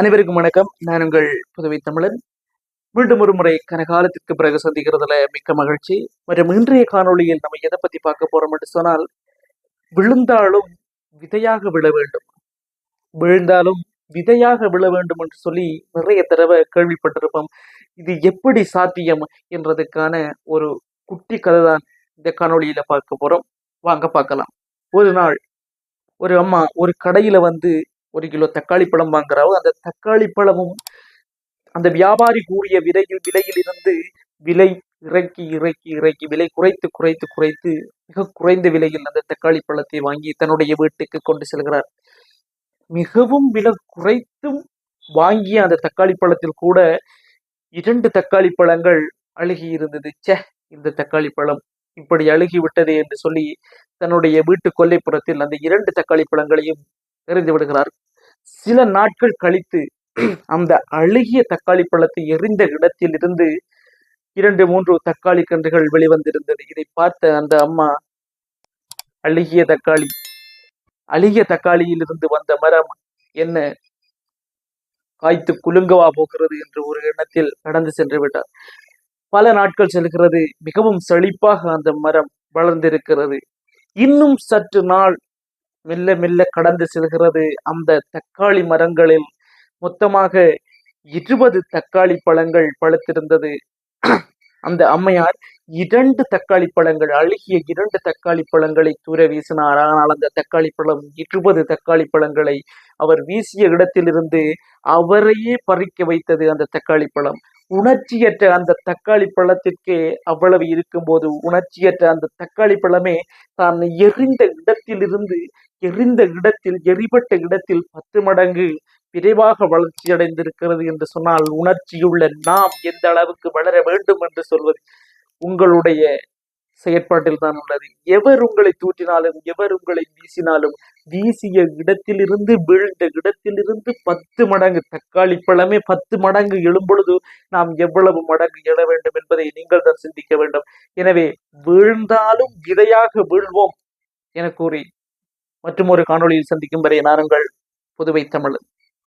அனைவருக்கும் வணக்கம். நான் உங்கள் புதுவை தமிழன். மீண்டும் ஒரு முறை கனகாலத்திற்கு பிறகு சந்திக்கிறதுல மிக்க மகிழ்ச்சி. மற்றும் இன்றைய காணொளியில் நம்ம எதை பத்தி பார்க்க போறோம் என்று சொன்னால் விழுந்தாலும் விதையாக விழ வேண்டும். விழுந்தாலும் விதையாக விழ வேண்டும் என்று சொல்லி நிறைய தடவை கேள்விப்பட்டிருப்போம். இது எப்படி சாத்தியம் என்றதுக்கான ஒரு குட்டி கதை தான் இந்த காணொளியில பார்க்க போறோம். வாங்க பார்க்கலாம். ஒரு நாள் ஒரு அம்மா ஒரு கடையில வந்து ஒரு கிலோ தக்காளி பழம் வாங்குறாவோ அந்த தக்காளி பழமும் அந்த வியாபாரி கூறிய விலையில் விலையில் இருந்து விலை இறக்கி இறக்கி இறக்கி விலை குறைத்து குறைத்து குறைத்து மிக குறைந்த விலையில் அந்த தக்காளி பழத்தை வாங்கி தன்னுடைய வீட்டுக்கு கொண்டு செல்கிறார். மிகவும் விலை குறைத்தும் வாங்கிய அந்த தக்காளி பழத்தில் கூட இரண்டு தக்காளி பழங்கள் அழுகி இருந்தது. ச்சே இந்த தக்காளி பழம் இப்படி அழுகி விட்டதே என்று சொல்லி தன்னுடைய வீட்டு கொல்லைப்புறத்தில் அந்த இரண்டு தக்காளி பழங்களையும் எறிந்து விடுகிறார். சில நாட்கள் கழித்து அந்த அழுகிய தக்காளி பழத்தை எரிந்த இடத்தில் இருந்து இரண்டு மூன்று தக்காளி கன்றுகள் வெளிவந்திருந்தது. இதை பார்த்த அந்த அம்மா அழுகிய தக்காளி அழுகிய தக்காளியில் இருந்து வந்த மரம் என்ன? காய்த்து குலுங்கவா போகிறது என்று ஒரு எண்ணத்தில் கடந்து சென்று விட்டார். பல நாட்கள் செல்கிறது. மிகவும் செழிப்பாக அந்த மரம் வளர்ந்திருக்கிறது. இன்னும் சற்று நாள் மெல்ல மெல்ல கடந்து செல்கிறது. அந்த தக்காளி மரங்களில் மொத்தமாக இருபது தக்காளி பழங்கள் பழுத்திருந்தது. அந்த அம்மையார் இரண்டு தக்காளி பழங்கள் அழுகிய இரண்டு தக்காளி பழங்களை தூர வீசினார். ஆனால் அந்த தக்காளி பழம் இருபது தக்காளி பழங்களை அவர் வீசிய இடத்திலிருந்து அவரையே பறிக்க வைத்தது அந்த தக்காளி பழம். உணர்ச்சியற்ற அந்த தக்காளி பழத்திற்கே அவ்வளவு இருக்கும்போது உணர்ச்சியற்ற அந்த தக்காளி பழமே தான் எரிந்த இடத்திலிருந்து எரிந்த இடத்தில் எரிபட்ட இடத்தில் பத்து மடங்கு விரைவாக வளர்ச்சி அடைந்திருக்கிறது என்று சொன்னால் உணர்ச்சியுள்ள நாம் எந்த அளவுக்கு வளர வேண்டும் என்று சொல்வது உங்களுடைய செயற்பாட்டில் தான் உள்ளது. எவர் உங்களை தூற்றினாலும் எவர் உங்களை வீசினாலும் வீசிய இடத்திலிருந்து வீழ்ந்த இடத்திலிருந்து பத்து மடங்கு தக்காளி பழமே பத்து மடங்கு எழும்பொழுது நாம் எவ்வளவு மடங்கு எழ வேண்டும் என்பதை நீங்கள் தான் சிந்திக்க வேண்டும். எனவே வீழ்ந்தாலும் விதையாக வீழ்வோம் என கூறி மற்றும் ஒரு காணொளியில் சந்திக்கும் வரை நான் உங்கள் புதுவை தமிழன்.